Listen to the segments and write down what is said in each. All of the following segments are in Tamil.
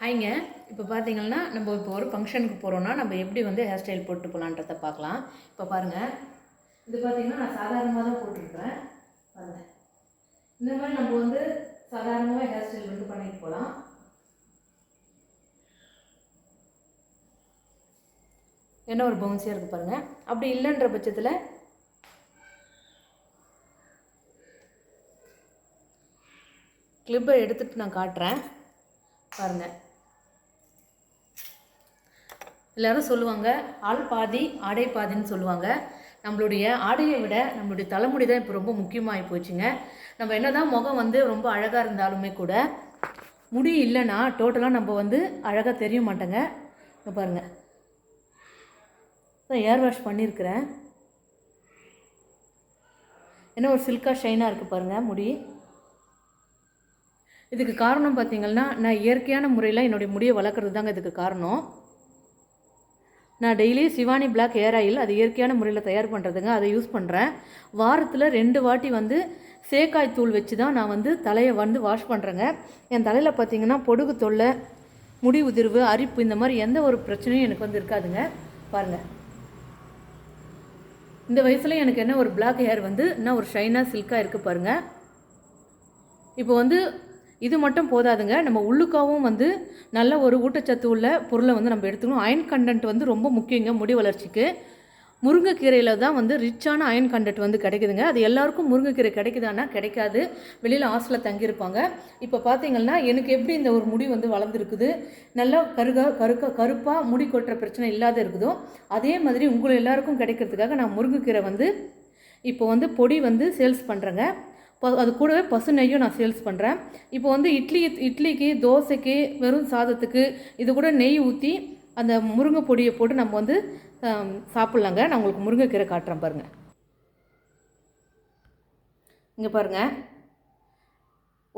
ஹைங்க இப்போ பார்த்தீங்கன்னா நம்ம இப்போ ஒரு ஃபங்க்ஷனுக்கு போகிறோன்னா நம்ம எப்படி வந்து ஹேர் ஸ்டைல் போட்டு போகலான்றத பார்க்கலாம் இப்போ பாருங்கள் இது பார்த்தீங்கன்னா நான் சாதாரணமாக தான் போட்டிருக்கிறேன். பாருங்கள் இந்த மாதிரி நம்ம வந்து சாதாரணமாக ஹேர் ஸ்டைல் வந்து பண்ணிட்டு போகலாம் என்ன ஒரு பவுன்ஸியாக இருக்குது பாருங்கள் அப்படி இல்லைன்ற பட்சத்தில் கிளிப்பை எடுத்துகிட்டு நான் காட்டுறேன். பாருங்கள் எல்லாரும் சொல்லுவாங்க ஆள் பாதி ஆடை பாதின்னு சொல்லுவாங்க. நம்மளுடைய ஆடையை விட நம்மளுடைய தலைமுடி தான் இப்போ ரொம்ப முக்கியமாகி போச்சுங்க. நம்ம என்னதான் முகம் வந்து ரொம்ப அழகாக இருந்தாலுமே கூட முடி இல்லைன்னா டோட்டலாக நம்ம வந்து அழகாக தெரிய மாட்டேங்க. இப்போ பாருங்கள் நான் ஏர் வாஷ் பண்ணியிருக்கிறேன். என்ன ஒரு சில்காக ஷைனாக இருக்குது பாருங்கள் முடி. இதுக்கு காரணம் பார்த்தீங்கன்னா நான் இயற்கையான முறையில் என்னுடைய முடியை வளர்க்குறது தாங்க இதுக்கு காரணம். நான் daily Shivani black hair oil அது இயற்கையான முறையில் தயார் பண்ணுறதுங்க அதை யூஸ் பண்ணுறேன் வாரத்தில் ரெண்டு வாட்டி வந்து சேக்காய் தூள் வச்சு தான் நான் வந்து தலையை வந்து வாஷ் பண்ணுறேங்க என் தலையில் பார்த்தீங்கன்னா பொடுகு தொல்லை முடி உதிர்வு அரிப்பு இந்த மாதிரி எந்த ஒரு பிரச்சனையும் எனக்கு வந்து இருக்காதுங்க. பாருங்கள் இந்த வயசில் எனக்கு என்ன ஒரு பிளாக் ஹேர் வந்து இன்னும் ஒரு ஷைனாக சில்காக இருக்குது பாருங்கள் இப்போ வந்து இது மட்டும் போதாதுங்க. நம்ம உள்ளுக்காவும் வந்து நல்ல ஒரு ஊட்டச்சத்து உள்ள பொருளை வந்து நம்ம எடுத்துக்கணும். அயன் கண்டென்ட் வந்து ரொம்ப முக்கியங்க முடி வளர்ச்சிக்கு. முருங்கைக்கீரையில் தான் வந்து ரிச்சான அயன் கண்டென்ட் வந்து கிடைக்குதுங்க. அது எல்லாருக்கும் முருங்கைக்கீரை கிடைக்குதானா கிடைக்காது. வெளியில் ஹாஸ்டலில் தங்கியிருப்பாங்க. இப்போ பார்த்தீங்கன்னா எனக்கு எப்படி இந்த ஒரு முடி வந்து வளர்ந்துருக்குது? நல்லா கருக கருக்க கருப்பாக முடி கொட்டுற பிரச்சனை இல்லாத இருக்குதோ அதே மாதிரி உங்களை எல்லாருக்கும் கிடைக்கிறதுக்காக நான் முருங்கைக்கீரை வந்து இப்போ வந்து பொடி வந்து சேல்ஸ் பண்ணுறேங்க அது கூடவே பசு நெய்யும் நான் சேல்ஸ் பண்ணுறேன் இப்போ வந்து இட்லி இட்லிக்கு தோசைக்கு வெறும் சாதத்துக்கு இது கூட நெய் ஊற்றி அந்த முருங்கை பொடியை போட்டு நம்ம வந்து சாப்பிட்லாங்க. நான் உங்களுக்கு முருங்கைக்கீரை காட்டுறேன் பாருங்கள் இங்கே பாருங்கள்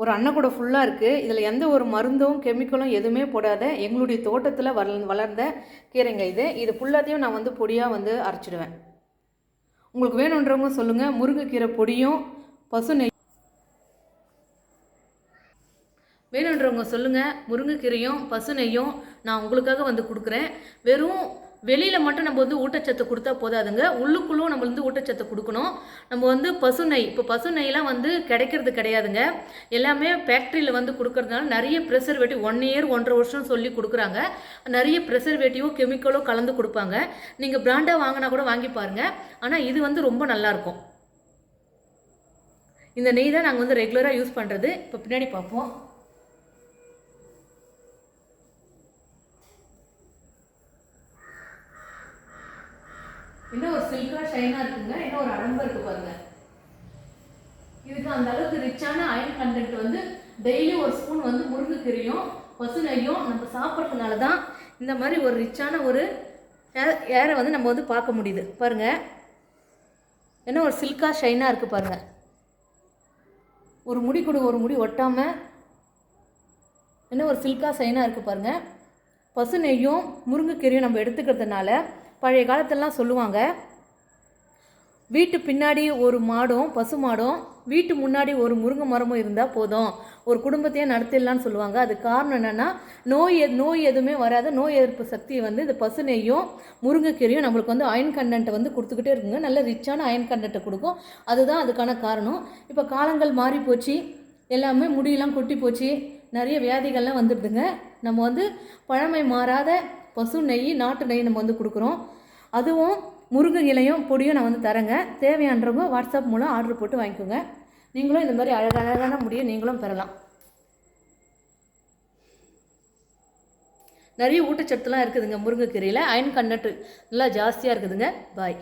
ஒரு அன்னக்கூடை ஃபுல்லாக இருக்குது இதில் எந்த ஒரு மருந்தும் கெமிக்கலும் எதுவுமே போடாத எங்களுடைய தோட்டத்தில் வள வளர்ந்த கீரைங்க இது. இது ஃபுல்லாத்தையும் நான் வந்து பொடியாக வந்து அரைச்சிடுவேன். உங்களுக்கு வேணுன்றவங்க சொல்லுங்கள் முருங்கைக்கீரை பொடியும் பசு நெய் வேணுன்றவங்க சொல்லுங்கள் முருங்கைக்கீரையும் பசு நெய்யும் நான் உங்களுக்காக வந்து கொடுக்குறேன். வெறும் வெளியில் மட்டும் நம்ம வந்து ஊட்டச்சத்து கொடுத்தா போதாதுங்க. உள்ளுக்குள்ளும் நம்ம வந்து ஊட்டச்சத்து கொடுக்கணும். நம்ம வந்து பசு நெய் இப்போ பசு நெய்லாம் வந்து கிடைக்கிறது கிடையாதுங்க. எல்லாமே ஃபேக்ட்ரியில் வந்து கொடுக்கறதுனால நிறைய ப்ரெசர்வேட்டிவ் ஒன் இயர் ஒன்றரை வருஷம் சொல்லி கொடுக்குறாங்க. நிறைய ப்ரெசர்வேட்டிவோ கெமிக்கலோ கலந்து கொடுப்பாங்க. நீங்கள் பிராண்டாக வாங்கினா கூட வாங்கி பாருங்கள் ஆனால் இது வந்து ரொம்ப நல்லாயிருக்கும். இந்த நெய் தான் நாங்கள் வந்து ரெகுலராக யூஸ் பண்ணுறது இப்போ பின்னாடி பார்ப்போம். இன்னும் ஒரு சில்கா ஷைனாக இருக்குங்க. இன்னும் ஒரு அடம்பு இருக்கு பாருங்க. இதுக்கு அந்த அளவுக்கு ரிச்சான அயன் கண்டென்ட் வந்து டெய்லி ஒரு ஸ்பூன் வந்து முருங்கைக்கீரையும் பசு நெய்யும் நம்ம சாப்பிட்றதுனால தான் இந்த மாதிரி ஒரு ரிச்சான ஒரு ஏரை வந்து நம்ம வந்து பார்க்க முடியுது. பாருங்க. என்ன ஒரு சில்கா ஷைனாக இருக்குது பாருங்க. ஒரு முடி கூட ஒரு முடி ஒட்டாமல் என்ன ஒரு சில்கா சைனாக இருக்குது பாருங்கள் பசு நெய்யும் முருங்கைக்கீரையும் நம்ம எடுத்துக்கிறதுனால பழைய காலத்திலலாம் சொல்லுவாங்க. வீட்டு பின்னாடி ஒரு மாடும் பசு மாடும் வீட்டு முன்னாடி ஒரு முருங்கை மரமும் இருந்தால் போதும். ஒரு குடும்பத்தையே நடத்திடலான்னு சொல்லுவாங்க. அது காரணம் என்னென்னா நோய் எ- நோய் எதுவுமே வராத. நோய் எதிர்ப்பு சக்தியை வந்து இந்த பசு நெய்யும் முருங்கைக்கீரையும் நம்மளுக்கு வந்து அயன் கண்டென்ட்டை வந்து கொடுத்துக்கிட்டே இருக்குங்க. நல்ல ரிச்சான அயன் கண்டென்ட்டை கொடுக்கும். அதுதான் அதுக்கான காரணம். இப்போ காலங்கள் மாறி போச்சு. எல்லாமே முடியெல்லாம் கொட்டி போச்சு. நிறைய வியாதிகள்லாம் வந்துடுதுங்க. நம்ம வந்து பழமை மாறாத பசு நெய் நாட்டு நெய் நம்ம வந்து கொடுக்குறோம். அதுவும் முருங்கை இலையும் பொடியும் நான் வந்து தரேங்க. தேவையான்றவங்க வாட்ஸ்அப் மூலம் ஆர்டர் போட்டு வாங்கிக்கோங்க. நீங்களும் இந்த மாதிரி அழகழகான முடியை நீங்களும் பெறலாம். நிறைய ஊட்டச்சத்துலாம் இருக்குதுங்க முருங்கைக்கீரையில். அயன் கண்டென்ட் நல்லா ஜாஸ்தியாக இருக்குதுங்க. பாய்.